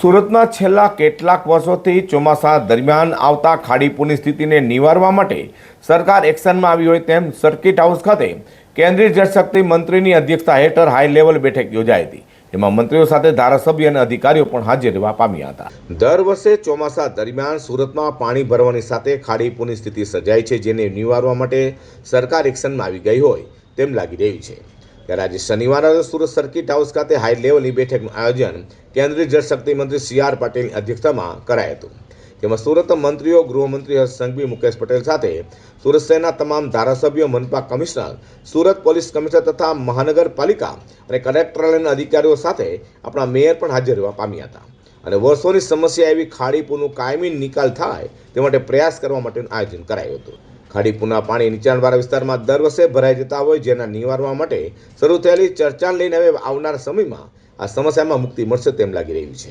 સુરતમાં છેલ્લા કેટલાક વર્ષોથી ચોમાસા દરમિયાન આવતા ખાડીપૂરની સ્થિતિને નિવારવા માટે સરકાર એક્શનમાં આવી હોય તેમ સર્કિટ હાઉસ ખાતે કેન્દ્રીય જળશક્તિ મંત્રીની અધ્યક્ષતા હેઠળ હાઈ લેવલ બેઠક યોજાઈ હતી. એમાં મંત્રીઓ સાથે ધારાસભ્ય અને અધિકારીઓ પણ હાજર રહેવા પામ્યા હતા. દર વર્ષે ચોમાસા દરમિયાન સુરતમાં પાણી ભરવાની સાથે ખાડીપૂરની સ્થિતિ સર્જાય છે, જેને નિવારવા માટે સરકાર એક્શનમાં આવી ગઈ હોય તેમ લાગી રહ્યું છે. ત્યારે આજે શનિવારે સુરત સર્કિટ હાઉસ ખાતે હાઈ લેવલની બેઠકનું આયોજન કેન્દ્રીય જળશક્તિ મંત્રી સી આર પાટીલની અધ્યક્ષતામાં કરાયું હતું. જેમાં સુરત મંત્રીઓ, ગૃહમંત્રી હર્ષ સંઘવી, મુકેશ પટેલ સાથે સુરત શહેરના તમામ ધારાસભ્યો, મનપા કમિશનર, સુરત પોલીસ કમિશનર તથા મહાનગરપાલિકા અને કલેક્ટરાલયના અધિકારીઓ સાથે આપણા મેયર પણ હાજર રહેવા પામ્યા હતા. અને વર્ષોની સમસ્યા એવી ખાડીપુરનું કાયમી નિકાલ થાય તે માટે પ્રયાસ કરવા માટેનું આયોજન કરાયું હતું. ખાડીપુરના પાણી નીચાણવાળા વિસ્તારમાં દર વર્ષે ભરાઈ જતા હોય જેના નિવારવા માટે શરૂ થયેલી ચર્ચાને લઈને હવે આવનાર સમયમાં આ સમસ્યામાં મુક્તિ મળશે તેમ લાગી રહ્યું છે.